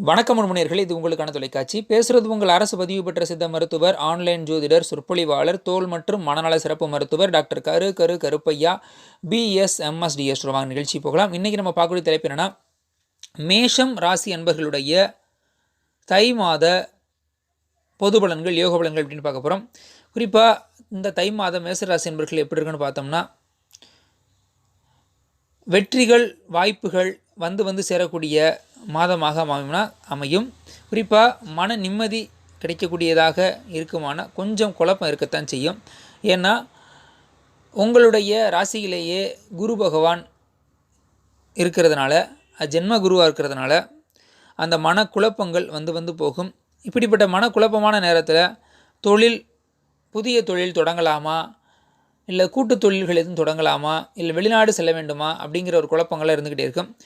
வணக்கம் முன்முனையர்கள் இது உங்களுக்கான தொலைக்காட்சி. பேசுறது உங்கள் அரசு பதிவு பெற்ற சித்த மருத்துவர் ஆன்லைன் ஜோதிடர் சொற்பொழிவாளர் தோல் மற்றும் மனநல சிறப்பு மருத்துவர் டாக்டர் கரு கரு கருப்பையா பிஎஸ்எம்எஸ்டிஎஸ் வாங்க நிகழ்ச்சி போகலாம். இன்றைக்கி நம்ம பார்க்கக்கூடிய தலைப்பு என்னென்னா மேஷம் ராசி அன்பர்களுடைய தை மாத பொது பலன்கள் யோக பலன்கள் அப்படின்னு பார்க்க போகிறோம் குறிப்பாக இந்த தை மாதம் மேச ராசி அன்பர்கள் எப்படி இருக்குன்னு பார்த்தோம்னா வெற்றிகள் வாய்ப்புகள் வந்து வந்து சேரக்கூடிய மாதமாக அமையும்னா அமையும். குறிப்பாக மன நிம்மதி கிடைக்கக்கூடியதாக இருக்குமான கொஞ்சம் குழப்பம் இருக்கத்தான் செய்யும். ஏன்னா உங்களுடைய ராசியிலேயே குரு பகவான் இருக்கிறதுனால ஜென்ம குருவாக இருக்கிறதுனால அந்த மனக்குழப்பங்கள் வந்து வந்து போகும். இப்படிப்பட்ட மனக்குழப்பமான நேரத்தில் தொழில் புதிய தொழில் தொடங்கலாமா? இல்லை கூட்டு தொழில்கள் எதுவும் தொடங்கலாமா? இல்லை வெளிநாடு செல்ல வேண்டுமா? அப்படிங்கிற ஒரு குழப்பங்களாக இருந்துக்கிட்டே இருக்கும்.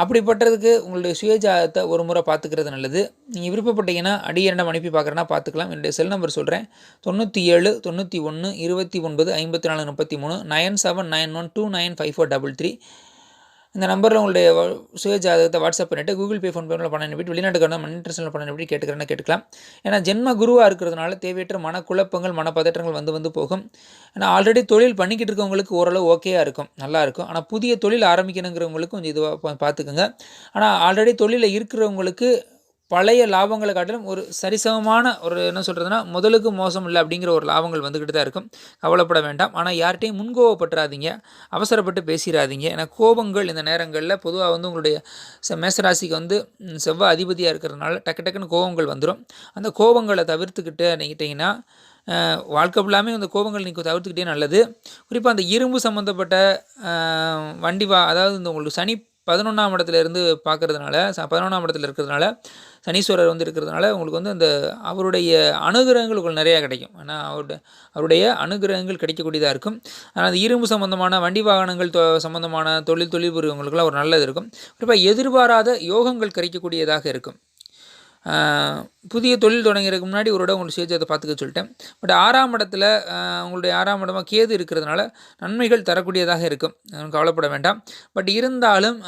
அப்படிப்பட்டதுக்கு உங்களுடைய சுயஜாதத்தை ஒரு முறை பார்த்துக்கிறது நல்லது. நீங்கள் விருப்பப்பட்டீங்கன்னா அடியரிடம் அனுப்பி பார்க்குறேன்னா பார்த்துக்கலாம். என்னுடைய செல் நம்பர் சொல்கிறேன் தொண்ணூற்றி ஏழு தொண்ணூற்றி ஒன்று இருபத்தி ஒன்பது ஐம்பத்தி நாலு முப்பத்தி மூணு nine seven nine one two nine five four double three இந்த நம்பரில் உங்களுடைய சுய ஜாதகத்தை வாட்ஸ்அப் பண்ணிவிட்டு கூகுள் பே ஃபோன் பண்ண அனுப்பிட்டு வெளிநாட்டுக்கான மணி இன்ட்ரெஸ்ட்டில் பண்ண அனுப்பிட்டு கேட்டுக்கிறேன்னு கேட்டுக்கலாம். ஏன்னா ஜென்ம குருவாக இருக்கிறதுனால தேவையற்ற மனக்குழப்பங்கள் மனப்பதற்றங்கள் வந்து வந்து போகும். ஏன்னா ஆல்ரெடி தொழில் பண்ணிக்கிட்டு இருக்கவங்களுக்கு ஓரளவு ஓகேயாக இருக்கும். நல்லா இருக்கும். ஆனால் புதிய தொழில் ஆரம்பிக்கணுங்கிறவங்களுக்கு கொஞ்சம் இதுவாக பார்த்துக்குங்க ஆனால் ஆல்ரெடி தொழிலில் இருக்கிறவங்களுக்கு பழைய லாபங்களை காட்டிலும் ஒரு சரிசமமான ஒரு என்ன சொல்கிறதுனா முதலுக்கு மோசம் இல்லை அப்படிங்கிற ஒரு லாபங்கள் வந்துக்கிட்டு தான் இருக்கும். கவலைப்பட வேண்டாம். ஆனால் யார்கிட்டையும் முன்கோவப்பட்டுறாதீங்க. அவசரப்பட்டு பேசிடாதீங்க ஏன்னா கோபங்கள் இந்த நேரங்களில் பொதுவாக வந்து உங்களுடைய மேசராசிக்கு வந்து செவ்வாய் அதிபதியாக இருக்கிறதுனால டக்கு டக்குன்னு கோபங்கள் வந்துடும் அந்த கோபங்களை தவிர்த்துக்கிட்டு நினைக்கிட்டிங்கன்னா வாழ்க்கை ஃபுல்லாமே அந்த கோபங்கள் நீங்கள் தவிர்த்துக்கிட்டே நல்லது. குறிப்பாக அந்த இரும்பு சம்மந்தப்பட்ட வண்டி வா அதாவது இந்த உங்களுக்கு சனி பதினொன்றாம் இடத்துல இருந்து பார்க்கறதுனால ச பதினொன்றாம் இடத்துல இருக்கிறதுனால சனீஸ்வரர் வந்து இருக்கிறதுனால உங்களுக்கு வந்து அந்த அவருடைய அனுகிரகங்கள் உங்களுக்கு நிறையா கிடைக்கும். ஏன்னா அவருடைய அவருடைய அனுகிரகங்கள் கிடைக்கக்கூடியதாக இருக்கும். ஆனால் அந்த இரும்பு சம்பந்தமான வண்டி வாகனங்கள் தொ சம்பந்தமான தொழில் தொழில் புரியவங்களுக்குலாம் ஒரு நல்லது இருக்கும். குறிப்பாக எதிர்பாராத யோகங்கள் கிடைக்கக்கூடியதாக இருக்கும். புதிய தொழில் தொடங்கிறதுக்கு முன்னாடி ஒரு இடம் உங்களுக்கு சேர்த்து பார்த்துக்க சொல்லிட்டேன். பட் ஆறாம் இடத்துல உங்களுடைய ஆறாம் இடமாக கேது இருக்கிறதுனால நன்மைகள் தரக்கூடியதாக இருக்கும். கவலைப்பட வேண்டாம். பட் இருந்தாலும்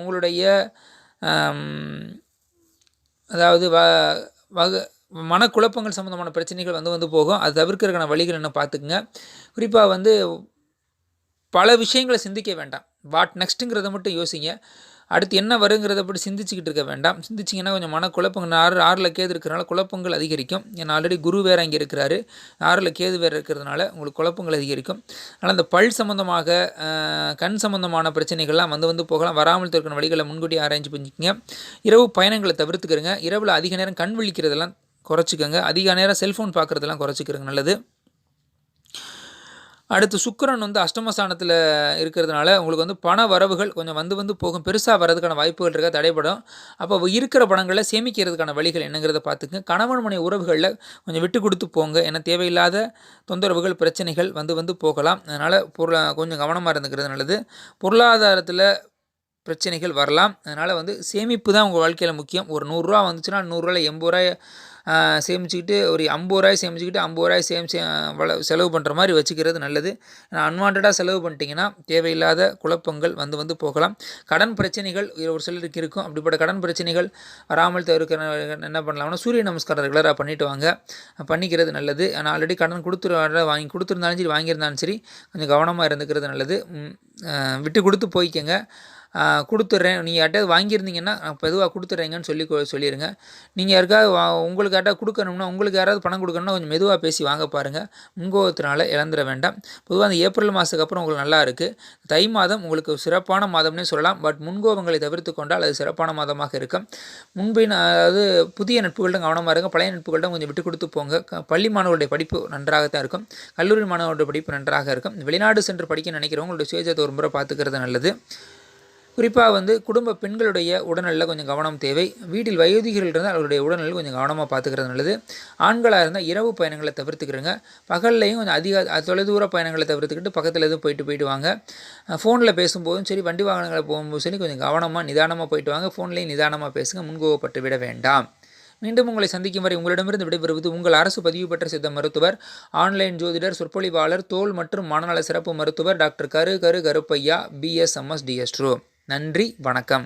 உங்களுடைய அதாவது வ வக மனக்குழப்பங்கள் சம்மந்தமான பிரச்சனைகள் வந்து வந்து போகும். அது தவிர்க்கிறதுக்கான வழிகள் என்ன பார்த்துக்குங்க. குறிப்பாக வந்து பல விஷயங்களை சிந்திக்க வேண்டாம். வாட் நெக்ஸ்ட்டுங்கிறத மட்டும் யோசிங்க. அடுத்து என்ன வருங்கிறத பற்றி சிந்திச்சுக்கிட்டு இருக்க வேண்டாம். சிந்திச்சிங்கன்னா கொஞ்சம் மனக்குழப்பங்கள் ஆறு ஆறில் கேது இருக்கிறனால குழப்பங்கள் அதிகரிக்கும். ஏன்னா ஆல்ரெடி குரு வேறு அங்கே இருக்கிறாரு. ஆறில் கேது வேறு இருக்கிறதுனால உங்களுக்கு குழப்பங்கள் அதிகரிக்கும். ஆனால் அந்த பல் சம்மந்தமாக கண் சம்மந்தமான பிரச்சனைகள்லாம் வந்து வந்து போகலாம். வராமல் இருக்கிற வழிகளை முன்கூட்டி அரேஞ்ச் பண்ணிக்கோங்க இரவு பயணங்களை தவிர்த்துக்கிறங்க இரவில் அதிக நேரம் கண் விழிக்கிறதெல்லாம் குறைச்சிக்கோங்க. அதிக நேரம் செல்ஃபோன் பார்க்குறதெல்லாம் குறைச்சிக்கிறங்க நல்லது. அடுத்து சுக்கரன் வந்து அஷ்டமஸ்தானத்தில் இருக்கிறதுனால உங்களுக்கு வந்து பண வரவுகள் கொஞ்சம் வந்து வந்து போகும். பெருசாக வரதுக்கான வாய்ப்புகள் இருக்க? தடைப்படும் அப்போ இருக்கிற பணங்களை சேமிக்கிறதுக்கான வழிகள் என்னங்கிறத பார்த்துங்க. கணவன் மனை உறவுகளில் கொஞ்சம் விட்டு கொடுத்து போங்க. ஏன்னா தேவையில்லாத தொந்தரவுகள் பிரச்சனைகள் வந்து வந்து போகலாம். அதனால் பொருளா கொஞ்சம் கவனமாக இருந்துக்கிறது நல்லது. பொருளாதாரத்தில் பிரச்சனைகள் வரலாம். அதனால் வந்து சேமிப்பு தான் உங்கள் வாழ்க்கையில் முக்கியம். ஒரு நூறுரூவா வந்துச்சுன்னா நூறுரூவாயில் எண்பது ரூபாய் சேமிச்சுக்கிட்டு ஒரு ஐம்பது ரூபாய் சேமிச்சுக்கிட்டு ஐம்பது ரூபாய் சேம் செலவு பண்ணுற மாதிரி வச்சுக்கிறது நல்லது. ஏன்னா அன்வான்டாக செலவு பண்ணிட்டீங்கன்னா தேவையில்லாத குழப்பங்கள் வந்து வந்து போகலாம். கடன் பிரச்சனைகள் ஒரு சிலருக்கு இருக்கும். அப்படிப்பட்ட கடன் பிரச்சனைகள் வராமல் தவிர்க்க என்ன பண்ணலாம்னா சூரிய நமஸ்காரம் ரெகுலராக பண்ணிட்டு வாங்க. பண்ணிக்கிறது நல்லது. ஆனால் ஆல்ரெடி கடன் கொடுத்துரு வாங்கி கொடுத்துருந்தாலும் சரி வாங்கியிருந்தாலும் சரி கொஞ்சம் கவனமாக இருந்துக்கிறது நல்லது. விட்டு கொடுத்து போய்க்கங்க. கொடுத்துட்றேன் நீங்கள் யார்ட்டாவது வாங்கியிருந்தீங்கன்னா நான் பொதுவாக கொடுத்துட்றேங்கன்னு சொல்லி கொ- சொல்லிடுங்க நீங்கள் யாருக்காவது வா உங்களுக்கு யார்ட்டாவது கொடுக்கணும்னா உங்களுக்கு யாராவது பணம் கொடுக்கணும்னா கொஞ்சம் மெதுவாக பேசி வாங்க பாருங்கள் முன்கோபத்தினால இழந்துட வேண்டாம். பொதுவாக அந்த ஏப்ரல் மாதத்துக்கு அப்புறம் உங்களுக்கு நல்லா இருக்குது தை மாதம் உங்களுக்கு சிறப்பான மாதம்னே சொல்லலாம். பட் முன்கோபங்களை தவிர்த்து கொண்டால் அது சிறப்பான மாதமாக இருக்கும். முன்பின் அதாவது புதிய நட்புகள்ட்ட கவனமாக இருங்க. பழைய நட்புகள்ட்ட கொஞ்சம் விட்டு கொடுத்து போங்க. பள்ளி மாணவர்களுடைய படிப்பு நன்றாகத்தான் இருக்கும். கல்லூரி மாணவர்களுடைய படிப்பு நன்றாக இருக்கும். வெளிநாடு சென்று படிக்க நினைக்கிறவங்களுடைய சுயஜத்தை ஒரு முறை பார்த்துக்கிறது நல்லது. குறிப்பாக வந்து குடும்ப பெண்களுடைய உடல்நலில் கொஞ்சம் கவனம் தேவை. வீட்டில் வயோதிகர்கள் இருந்தால் அவருடைய உடல்நலில் கொஞ்சம் கவனமாக பார்த்துக்கிறது நல்லது. ஆண்களாக இருந்தால் இரவு பயணங்களை தவிர்த்துக்கிறங்க. பகல்லையும் கொஞ்சம் அதிக தொலைதூர பயணங்களை தவிர்த்துக்கிட்டு பக்கத்தில் எதுவும் போயிட்டு போயிட்டு வாங்க. ஃபோனில் பேசும்போதும் சரி வண்டி வாகனங்களை போகும்போது சரி கொஞ்சம் கவனமாக நிதானமாக போயிட்டு வாங்க. ஃபோன்லேயும் நிதானமாக பேசுங்க. முன்கோவப்பட்டு விட வேண்டாம். மீண்டும் உங்களை சந்திக்கும் வரை உங்களிடமிருந்து விடைபெறுவது உங்கள் அரசு பதிவு பெற்ற சித்த மருத்துவர் ஆன்லைன் ஜோதிடர் சொற்பொழிவாளர் தோல் மற்றும் மனநல சிறப்பு மருத்துவர் டாக்டர் கரு கரு கருப்பையா பிஎஸ்எம்எஸ் டிஎஸ்ட்ரோ நன்றி வணக்கம்.